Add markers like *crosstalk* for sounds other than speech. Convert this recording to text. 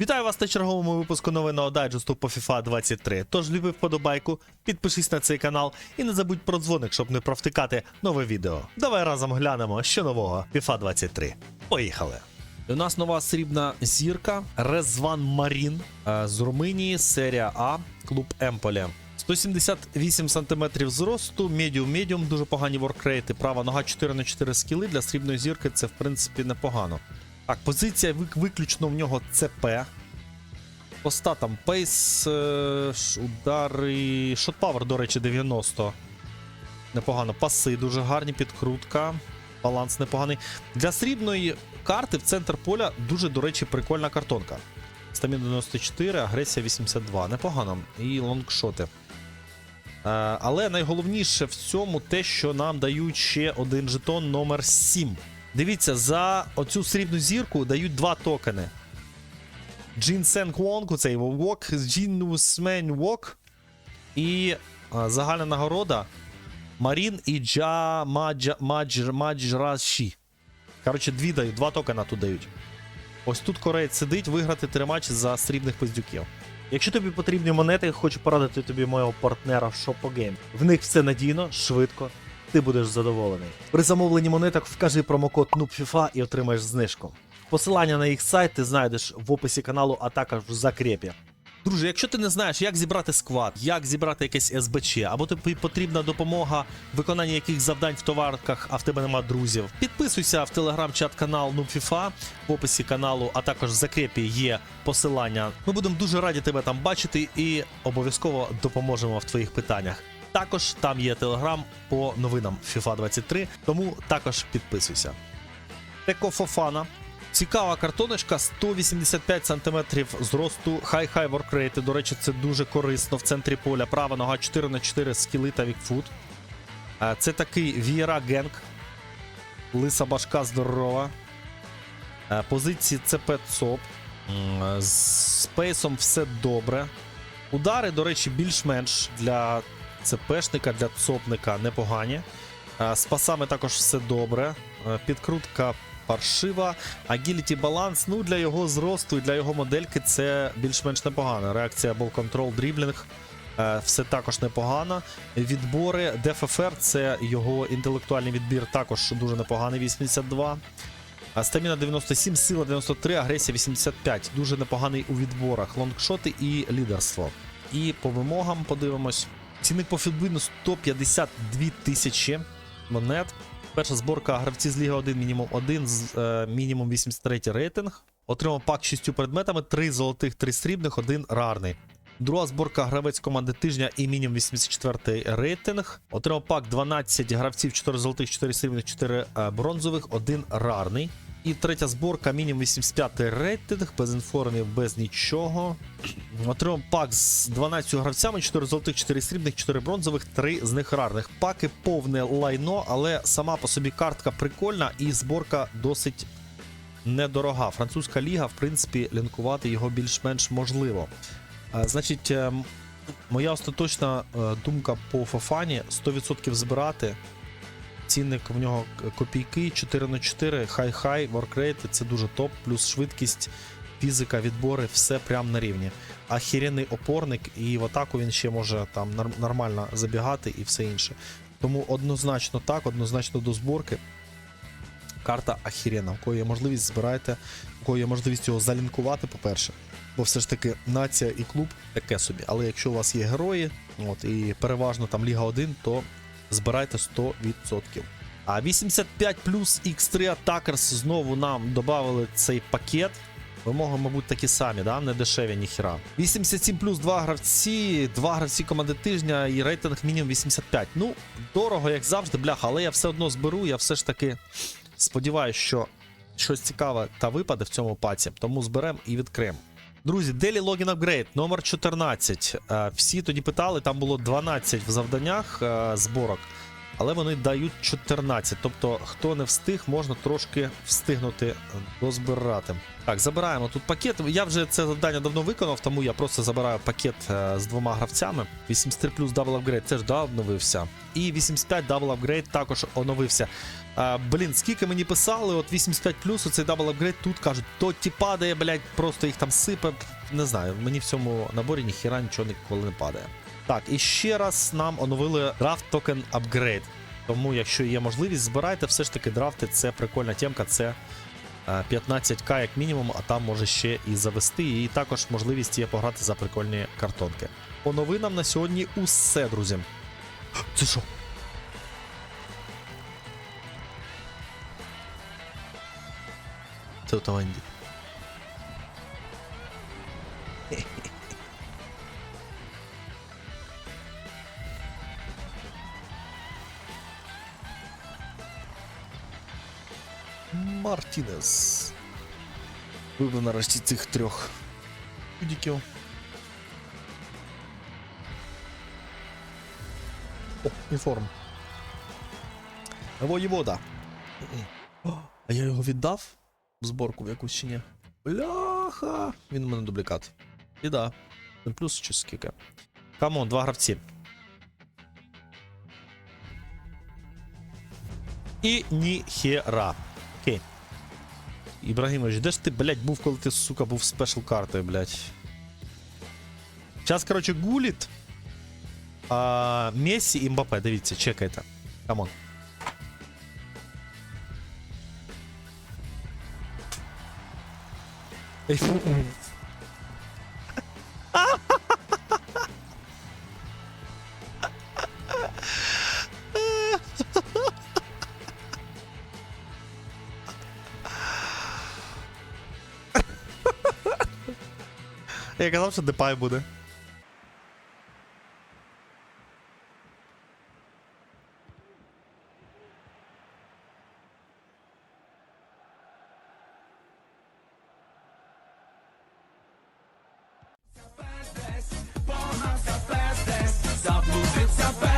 Вітаю вас на черговому випуску новинного дайджесту по FIFA 23. Тож люби вподобайку, підпишись на цей канал і не забудь про дзвоник, щоб не провтикати нове відео. Давай разом глянемо, що нового FIFA 23. Поїхали! У нас нова срібна зірка Резван Марін е, з Румунії, серія А, клуб Емполі. 178 см зросту, медіум-медіум, дуже погані воркрейти. Права нога 4 на 4 скіли. Для срібної зірки це в принципі непогано. Так, позиція вик- виключно в нього ЦП. По статам пейс, е, удари. Шотпавер, до речі, 90. Непогано. Паси дуже гарні, підкрутка. Баланс непоганий. Для срібної карти в центр поля дуже, до речі, прикольна картонка. Стамін 94, агресія 82. Непогано. І лонгшоти. Е, але найголовніше в цьому те, що нам дають ще один жетон номер 7. Дивіться, за оцю срібну зірку дають два токени. Джин Сен Квонг, цей Вок, Джин Усмен Вок. І а, загальна нагорода Марін і Джа Маджа Маджр Маджраші. Коротше, дві дають, два токена тут дають. Ось тут кореєць сидить виграти три матчі за срібних пиздюків. Якщо тобі потрібні монети, хочу порадити тобі мого партнера в Shopogame. В них все надійно, швидко, ти будеш задоволений. При замовленні монеток вкажи промокод NUBFIFA і отримаєш знижку. Посилання на їх сайт ти знайдеш в описі каналу, а також в закрепі. Друже, якщо ти не знаєш, як зібрати сквад, як зібрати якесь СБЧ, або тобі потрібна допомога в виконанні яких завдань в товарках, а в тебе нема друзів, підписуйся в телеграм-чат канал NubFIFA в описі каналу, а також в закрепі є посилання. Ми будемо дуже раді тебе там бачити і обов'язково допоможемо в твоїх питаннях. Також там є телеграм по новинам FIFA 23, тому також підписуйся. Теко Фофана. Цікава картоночка, 185 см зросту, хай-хай воркрейти. До речі, це дуже корисно в центрі поля. Права нога 4 на 4 скіли та вікфут. Це такий Вієра Генг. Лиса башка здорова. Позиції ЦП ЦОП. З спейсом все добре. Удари, до речі, більш-менш для ЦПшника, для ЦОПника непогані. Е, З пасами також все добре. Е, Підкрутка паршива. Агіліті баланс, ну для його зросту і для його модельки це більш-менш непогано. Реакція Control, дріблінг. е, Все також непогано. Відбори ДФФР це його інтелектуальний відбір, також дуже непоганий. 82. Стаміна 97, сила 93, агресія 85. Дуже непоганий у відборах. Лонгшоти і лідерство. І по вимогам подивимось. Цінник по фідбину 152 тисячі монет. Перша зборка гравці з Ліги 1 мінімум 1, з, е, мінімум 83 рейтинг. Отримав пак 6 предметами, 3 золотих, 3 срібних, 1 рарний. Друга зборка гравець команди тижня і мінімум 84 рейтинг. Отримав пак 12 гравців, 4 золотих, 4 срібних, 4 е, бронзових, 1 рарний. І третя зборка, мінімум 85 рейтинг, без інформів, без нічого. Отримав пак з 12 гравцями, 4 золотих, 4 срібних, 4 бронзових, 3 з них рарних. Паки повне лайно, але сама по собі картка прикольна і зборка досить недорога. Французька ліга, в принципі, лінкувати його більш-менш можливо. Значить, ем, моя остаточна е, думка по Фафані 100% збирати. Цінник в нього копійки, 4 на 4 хай-хай, воркрейти це дуже топ, плюс швидкість, фізика, відбори, все прям на рівні. Ахіренний опорник, і в атаку він ще може там нормально забігати і все інше. Тому однозначно так, однозначно до зборки. Карта ахірена. У кого є можливість, збирайте, у кого є можливість його залінкувати, по-перше. Бо все ж таки нація і клуб таке собі. Але якщо у вас є герої, от і переважно там Ліга 1, то збирайте 100%. А 85 плюс X3 Attackers знову нам додали цей пакет. Вимоги, мабуть, такі самі, да? не дешеві ніхіра. 87 плюс 2 гравці, 2 гравці команди тижня і рейтинг мінімум 85. Ну, дорого, як завжди, бляха, але я все одно зберу. Я все ж таки сподіваюся, що щось цікаве та випаде в цьому паці, тому зберемо і відкриємо. Друзі, Daily Login Upgrade номер 14. Е, Всі тоді питали, там було 12 в завданнях е, зборок. Але вони дають 14. Тобто, хто не встиг, можна трошки встигнути дозбирати. Так, забираємо тут пакет. Я вже це завдання давно виконав, тому я просто забираю пакет е, з двома гравцями. 83 плюс дабл апгрейд теж да, обновився. І 85 дабл апгрейд також оновився. А, блін, скільки мені писали, от 85 плюс, оцей дабл апгрейд тут кажуть, то ті падає, блядь, просто їх там сипе. Не знаю, мені в цьому наборі ніхіра нічого ніколи не падає. Так, і ще раз нам оновили драфт токен апгрейд. Тому, якщо є можливість, збирайте все ж таки драфти. Це прикольна темка, це е, 15к як мінімум, а там може ще і завести. І також можливість є пограти за прикольні картонки. По новинам на сьогодні усе, друзі. *gasps* Це що? Це у Мартінес. Вибив нарешті цих трьох чудіків. О, інформ. Воєвода. О, А я його віддав в зборку в якусь чи ні? Бляха! Він у мене дублікат. І да. Один Плюс чи скільки. Камон, два гравці. І ніхера. Окей. Ібрагімович, де ж ти, блядь, був, коли ти, сука, був спешл картою, блядь? Зараз, коротше, гуліт. А, Месі і Мбапе, дивіться, чекайте. Камон. *laughs* Я казав, що депай буде. Заблудився